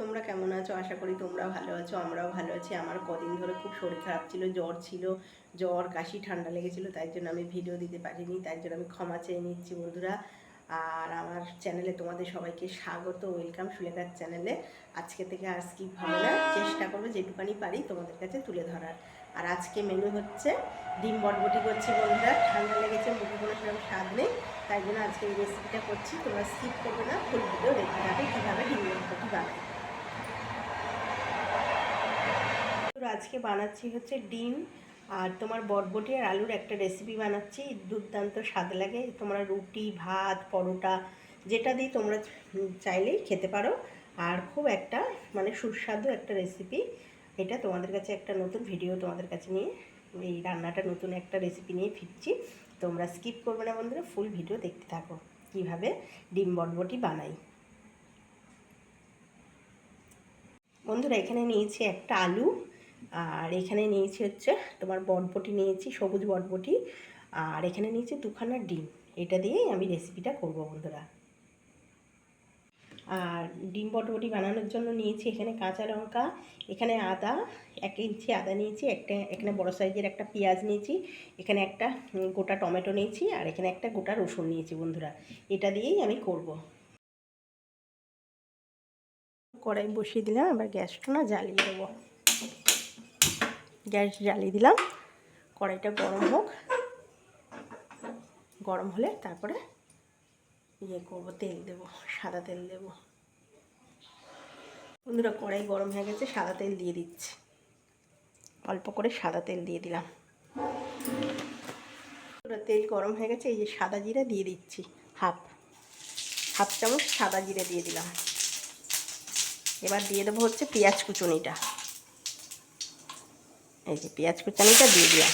তোমরা কেমন আছো? আশা করি তোমরা ভালো আছো, আমরাও ভালো আছি। আমার কদিন ধরে খুব শরীর খারাপ ছিল, জ্বর ছিল, জ্বর, কাশি, ঠান্ডা লেগেছিলো, তাই জন্য আমি ভিডিও দিতে পারিনি, তাই জন্য আমি ক্ষমা চেয়ে নিচ্ছি বন্ধুরা। আর আমার চ্যানেলে তোমাদের সবাইকে স্বাগত ওয়েলকাম সুলেখার চ্যানেলে আজকে থেকে আর স্কিপ হবে না, চেষ্টা করব যেটুকানি পারি তোমাদের কাছে তুলে ধরার। আর আজকে মেনু হচ্ছে ডিম বটবটি করছি বন্ধুরা, ঠান্ডা লেগেছে, মুখে কোনো সেরকম স্বাদ নেই, তাই জন্য আজকে এই রেসিপিটা করছি, তোমরা স্কিপ করবে না ফুল ভিডিও দেখতে থাকবে কীভাবে ডিম বটবটি বানাই তো আজকে বানাচ্ছি হচ্ছে ডিম আর তোমার বটবটি আর আলুর একটা রেসিপি বানাচ্ছি। দুর্দান্ত স্বাদ লাগে। তোমরা রুটি, ভাত, পরোটা, যেটা দিয়ে তোমরা চাইলেই খেতে পারো। আর খুব একটা মানে সুস্বাদু একটা রেসিপি এটা তোমাদের কাছে একটা নতুন ভিডিও তোমাদের কাছে নিয়ে এই রান্নাটা নতুন একটা রেসিপি নিয়ে ফিরছি। তোমরা স্কিপ করবে না বন্ধুরা ফুল ভিডিও দেখতে থাকো কীভাবে ডিম বটবটি বানাই। বন্ধুরা, এখানে নিয়েছি একটা আলু। আর এখানে নিয়েছি হচ্ছে তোমার বটবটি নিয়েছি, সবুজ বটবটি আর এখানে নিয়েছি দুখানা ডিম। এটা দিয়েই আমি রেসিপিটা করব বন্ধুরা। আর ডিম বটবটি বানানোর জন্য নিয়েছি এখানে কাঁচা লঙ্কা, এখানে আদা, এক ইঞ্চি আদা নিয়েছি, একটা, এখানে বড় সাইজের একটা পেঁয়াজ নিয়েছি, এখানে একটা গোটা টমেটো নিয়েছি, আর এখানে একটা গোটা রসুন নিয়েছি বন্ধুরা। এটা দিয়েই আমি করব। কড়াই বসিয়ে দিলাম, এবার গ্যাসটা না জ্বালিয়ে দেবো। গ্যাস জ্বালিয়ে দিলাম। কড়াইটা গরম হোক। গরম হলে তারপরে ইয়ে করব, তেল দেবো, সাদা তেল দেবো। বন্ধুরা, কড়াই গরম হয়ে গেছে, সাদা তেল দিয়ে দিচ্ছি। অল্প করে সাদা তেল দিয়ে দিলাম। তেল গরম হয়ে গেছে, এই যে সাদা জিরা দিয়ে দিচ্ছি, হাফ। হাফ চামচ সাদা জিরে দিয়ে দিলাম। এবার দিয়ে দেবো হচ্ছে পেঁয়াজ কুচুনিটা। এই যে পেঁয়াজ কুচানিটা দিয়ে দিলাম।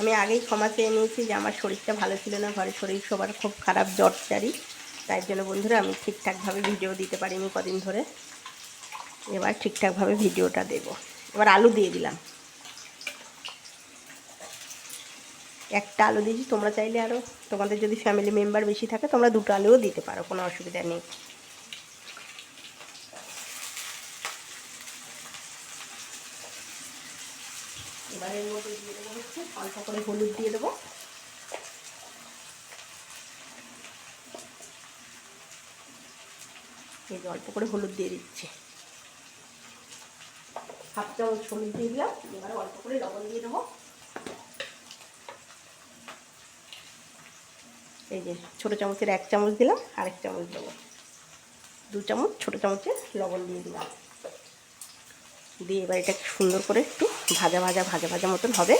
আমি আগেই ক্ষমা চেয়ে নিয়েছি যে আমার শরীরটা ভালো ছিল না, ঘরে শরীর সবার খুব খারাপ জ্বর চারি তাই জন্য বন্ধুরা, আমি ঠিকঠাকভাবে ভিডিও দিতে পারিনি কদিন ধরে। এবার ঠিকঠাকভাবে ভিডিওটা দেব। এবার আলু দিয়ে দিলাম। একটা আলু দিয়েছি, তোমরা চাইলে আরও তোমাদের যদি ফ্যামিলি মেম্বার বেশি থাকে, তোমরা দুটো আলুও দিতে পারো, কোনো অসুবিধা নেই। এবার এর মধ্যে দিয়ে দেবো হচ্ছে অল্প করে হলুদ দিয়ে দেবো। এই যে অল্প করে হলুদ দিয়ে দিচ্ছি। হাফ চামচ হলুদ দিয়ে দিলাম, এবারে অল্প করে লবণ দিয়ে দেবো। এই যে ছোটো চামচের এক চামচ দিলাম, আরেক চামচ দেবো। দু চামচ ছোটো চামচের লবণ দিয়ে দিলাম। দিয়ে এবার এটাকে সুন্দর করে একটু ভাজা ভাজা ভাজা ভাজা মতন হবে।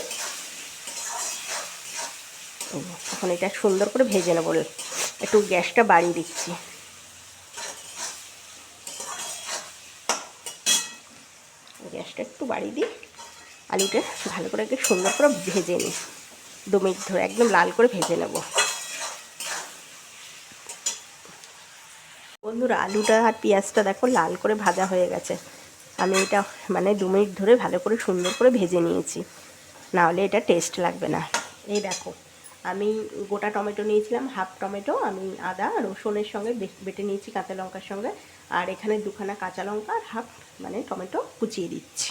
এখন এটা সুন্দর করে ভেজে নেব। একটু গ্যাসটা বাড়িয়ে দিচ্ছি। গ্যাসটা একটু বাড়িয়ে দিই আলুটা ভালো করে একটু সুন্দর করে ভেজে নিই। দু মিনিট ধরে একদম লাল করে ভেজে নেব। বন্ধুরা, আলুটা আর পেঁয়াজটা দেখো লাল করে ভাজা হয়ে গেছে। আমি এটা মানে দু মিনিট ধরে ভালো করে সুন্দর করে ভেজে নিয়েছি। নাহলে এটা টেস্ট লাগবে না। এই দেখো, আমি গোটা টমেটো নিয়েছিলাম হাফ টমেটো, আমি আদা, রসুনের সঙ্গে বেটে নিয়েছি কাঁচা লঙ্কার সঙ্গে, আর এখানে দুখানা কাঁচা লঙ্কা আর হাফ মানে টমেটো কুচিয়ে দিচ্ছি।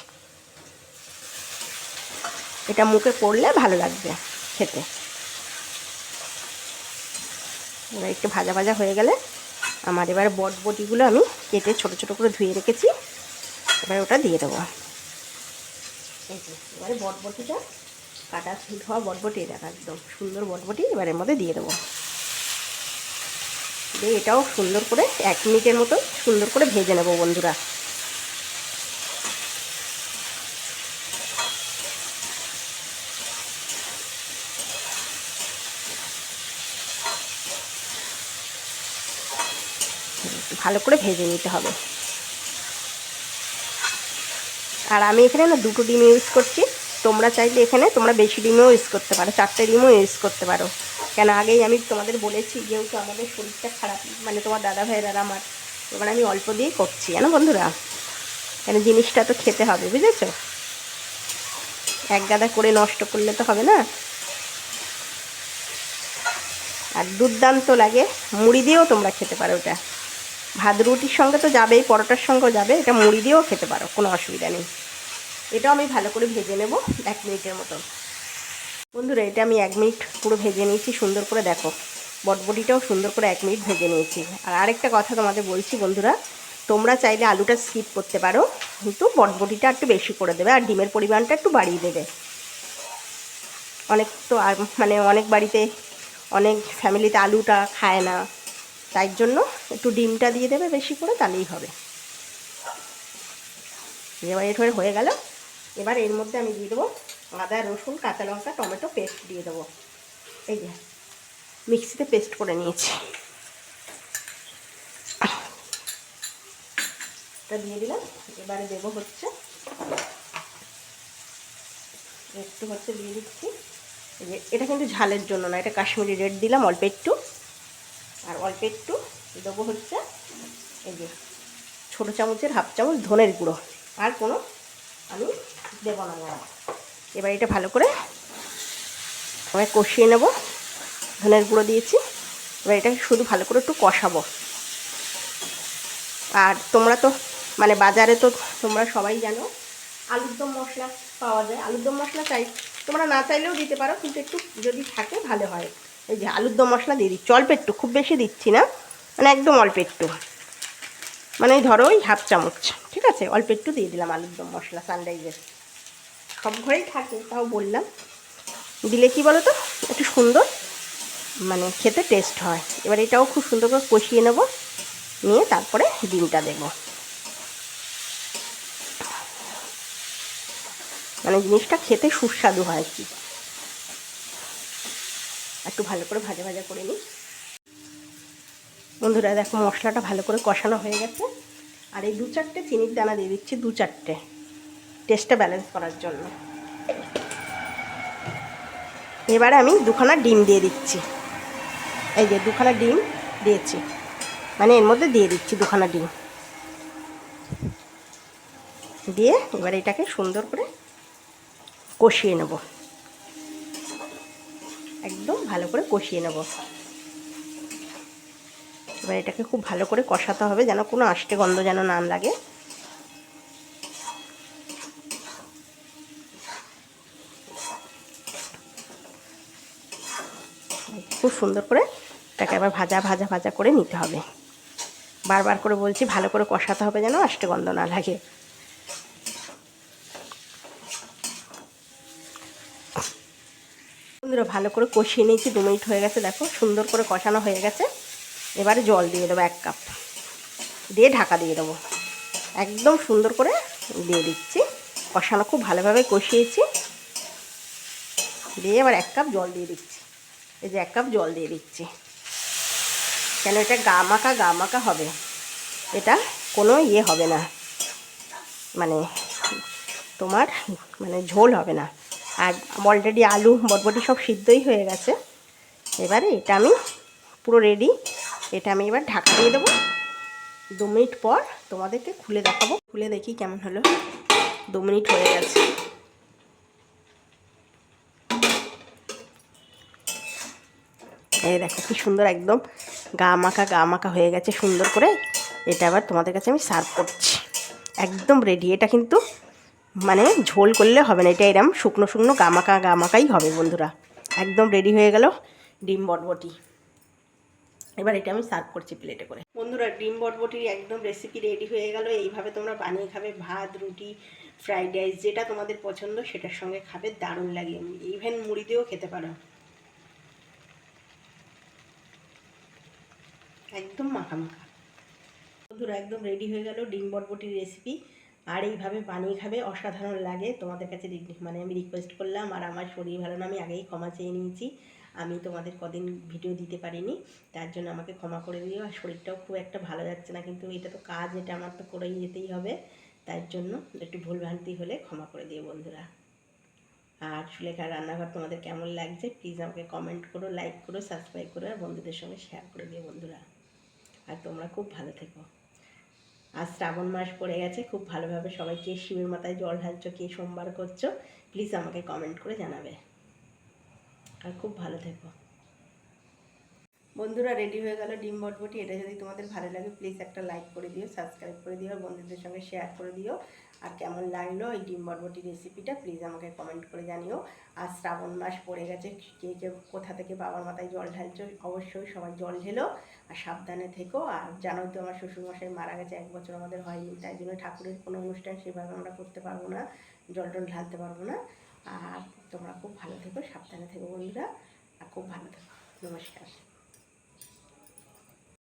এটা মুখে পড়লে ভালো লাগবে খেতে। একটু ভাজা ভাজা হয়ে গেলে, আমার এবার বটবটিগুলো আমি কেটে ছোট ছোট করে ধুয়ে রেখেছি। এবার ওটা দিয়ে দেবো। এবারে বটবটিটা কাটা ফিট হওয়া বটবটি দেখা একদম সুন্দর বটবটি এবার এর মধ্যে দিয়ে দেবো। দিয়ে এটাও সুন্দর করে এক মিনিটের মতো সুন্দর করে ভেজে নেব বন্ধুরা। ভালো করে ভেজে নিতে হবে। আর আমি এখানে না দুটো ডিম ইউজ করছি। তোমরা চাইলে এখানে তোমরা বেশি ডিমও ইউজ করতে পারো, চারটে ডিমও ইউজ করতে পারো। কেন আগেই আমি তোমাদের বলেছি যেহেতু আমাদের শরীরটা খারাপ মানে তোমার দাদা ভাইয়ের আর আমার এবার আমি অল্প দিয়েই করছি, জানো বন্ধুরা? কেন জিনিসটা তো খেতে হবে, বুঝেছ? এক গাদা করে নষ্ট করলে তো হবে না। আর দুর্দান্ত লাগে, মুড়ি দিয়েও তোমরা খেতে পারো ওটা। ভাত রুটির সঙ্গে তো যাবেই, পরোটার সঙ্গেও যাবে, এটা মুড়ি দিয়েও খেতে পারো, কোনো অসুবিধা নেই। এটাও আমি ভালো করে ভেজে নেব এক মিনিটের মতো বন্ধুরা, এটা আমি এক মিনিট পুরো ভেজে নিয়েছি, সুন্দর করে দেখো। বটবটিটাও সুন্দর করে এক মিনিট ভেজে নিয়েছি। আর আরেকটা কথা তোমাদের বলছি বন্ধুরা, তোমরা চাইলে আলুটা স্কিপ করতে পারো, কিন্তু বটবটিটা একটু বেশি করে দেবে, আর ডিমের পরিমাণটা একটু বাড়িয়ে দেবে। অনেক তো মানে অনেক বাড়িতে অনেক ফ্যামিলিতে আলুটা খায় না, তাই জন্য একটু ডিমটা দিয়ে দেবে বেশি করে, তাহলেই হবে। এবার এটা হয়ে গেল। এবার এর মধ্যে আমি দিয়ে দেবো আদা, রসুন, কাঁচা লঙ্কা, টমেটো পেস্ট দিয়ে দেবো। এই যে, মিক্সিতে পেস্ট করে নিয়েছি। এটা দিয়ে দিলাম। এবারে দেবো হচ্ছে, একটু হচ্ছে দিয়ে দিচ্ছি। যে, এটা কিন্তু ঝালের জন্য না, এটা কাশ্মীরি রেড দিলাম অল্প একটু। আর অল্প একটু দেবো হচ্ছে, এই যে, ছোটো চামচের হাফ চামচ ধনের গুঁড়ো। আর কোনো আমি দেবো না এবার। এটা ভালো করে আমি কষিয়ে নেব। ধনের গুঁড়ো দিয়েছি। এবার এটা শুধু ভালো করে একটু কষাবো। আর তোমরা তো মানে বাজারে তো তোমরা সবাই জানো, আলুর দম মশলা পাওয়া যায়। আলুর দম মশলা চাই, তোমরা না চাইলেও দিতে পারো, কিন্তু একটু যদি থাকে ভালো হয়। এই যে আলুর দম মশলা দিয়ে দিচ্ছি। অল্প একটু, খুব বেশি দিচ্ছি না। মানে একদম অল্প একটু। মানে ধরো ওই হাফ চামচ, ঠিক আছে? অল্প একটু দিয়ে দিলাম আলুর দম মশলা সানরাইজের সব ঘরেই থাকে, তাও বললাম। দিলে কি বলো তো একটু সুন্দর মানে খেতে টেস্ট হয়। এবার এটাও খুব সুন্দর করে কষিয়ে নেব, নিয়ে তারপরে ডিমটা দেবো। মানে জিনিসটা খেতে সুস্বাদু হয় কি। একটু ভালো করে ভাজা ভাজা করে নিই। বন্ধুরা, দেখো মশলাটা ভালো করে কষানো হয়ে গেছে। আর এই দু চারটে চিনির দানা দিয়ে দিচ্ছি দু চারটে টেস্টটা ব্যালেন্স করার জন্য। এবারে আমি দুখানা ডিম দিয়ে দিচ্ছি। এই যে দুখানা ডিম দিয়েছি। মানে এর মধ্যে দিয়ে দিচ্ছি দুখানা ডিম। দিয়ে এবার এটাকে সুন্দর করে কষিয়ে নেব। একদম ভালো করে কষিয়ে নেব। এবার এটাকে খুব ভালো করে কষাতে হবে যেন কোনো আষ্টে গন্ধ যেন না লাগে। খুব সুন্দর করে এটাকে আবার ভাজা ভাজা ভাজা করে নিতে হবে। বারবার করে বলছি, ভালো করে কষাতে হবে যেন আষ্টে গন্ধ না লাগে। বন্ধুরা, ভালো করে কষিয়ে নিয়েছি, দু মিনিট হয়ে গেছে, দেখো, সুন্দর করে কষানো হয়ে গেছে। এবারে জল দিয়ে দেবো এক কাপ। দিয়ে ঢাকা দিয়ে দেবো। একদম সুন্দর করে দিয়ে দিচ্ছি। কষানো খুব ভালোভাবে কষিয়েছি। দিয়ে এবার এক কাপ জল দিয়ে দিচ্ছি। এই যে এক কাপ জল দিয়ে দিচ্ছি। কেন এটা গা মাখা হবে? এটা কোনো ইয়ে হবে না। মানে তোমার মানে ঝোল হবে না। আর অলরেডি আলু, বটবটি সব সিদ্ধই হয়ে গেছে। এবারে এটা আমি পুরো রেডি এটা আমি এবার ঢাকা দিয়ে দেবো। দু মিনিট পর তোমাদেরকে খুলে দেখাবো। খুলে দেখি কেমন হলো। দু মিনিট হয়ে গেছে। এই দেখো কি সুন্দর একদম গা মাখা গা মাখা হয়ে গেছে সুন্দর করে। এটা আবার তোমাদের কাছে আমি সার্ভ করছি। একদম রেডি এটা কিন্তু মানে ঝোল করলে হবে না। এটা এরম শুকনো শুকনো গামাকা গামাকাই হবে বন্ধুরা। একদম রেডি হয়ে গেল ডিম বটবটি। এবার এটা আমি সার্ভ করছি প্লেটে করে। বন্ধুরা, ডিম বটবটির একদম রেসিপি রেডি হয়ে গেল। এইভাবে তোমরা বানিয়ে খাবে ভাত, রুটি ফ্রাইড রাইস যেটা তোমাদের পছন্দ, সেটার সঙ্গে খাবে দারুণ লাগে। ইভেন মুড়ি দিয়েও খেতে পারো। একদম মাখা মাখা বন্ধুরা, একদম রেডি হয়ে গেল ডিম বটবটির রেসিপি আর এইভাবে বানিয়ে খাবে, অসাধারণ লাগে। তোমাদের কাছে মানে আমি রিকোয়েস্ট করলাম, আর আমার শরীর ভালো না, আমি আগেই ক্ষমা চেয়ে নিয়েছি। আমি তোমাদের কদিন ভিডিও দিতে পারিনি, তার জন্য আমাকে ক্ষমা করে দিও। আর শরীরটাও খুব একটা ভালো যাচ্ছে না, কিন্তু এটা তো কাজ, এটা আমার তো করেই যেতেই হবে। তার জন্য একটু ভুলভ্রান্তি হলে ক্ষমা করে দিও বন্ধুরা। আর সুলেখার রান্নাঘর তোমাদের কেমন লাগছে প্লিজ আমাকে কমেন্ট করো লাইক করো সাবস্ক্রাইব করো, আর বন্ধুদের সঙ্গে শেয়ার করে দিও বন্ধুরা। আর তোমরা খুব ভালো থেকো। আজ শ্রাবণ মাস পড়ে গেছে, খুব ভালোভাবে সবাই কে শিবের মাথায় জল ঢালছো, কে সোমবার করছ প্লিজ আমাকে কমেন্ট করে জানাবে। আর খুব ভালো থেকো। বন্ধুরা রেডি হয়ে গেল ডিম বটবটি। এটা যদি তোমাদের ভালো লাগে প্লিজ একটা লাইক করে দিও সাবস্ক্রাইব করে দিও, আর বন্ধুদের সঙ্গে শেয়ার করে দিও। আর কেমন লাগল এই ডিম বটবটি রেসিপিটা প্লিজ আমাকে কমেন্ট করে জানিও। আর শ্রাবণ মাস পড়ে গেছে, কে কে, কোথা থেকে বাবার মাথায় জল ঢালছো, অবশ্যই সবাই জল ঢেলো। আর সাবধানে থেকো, আর জানোই তো আমার শ্বশুরমশাই মারা গেছে, এক বছর আমাদের হয়নি, তাই জন্য ঠাকুরের কোনো অনুষ্ঠান সেভাবে আমরা করতে পারব না, জল টল ঢালতে পারব না। আর তোমরা খুব ভালো থেকো, সাবধানে থেকো বন্ধুরা, আর খুব ভালো থেকো। নমস্কার।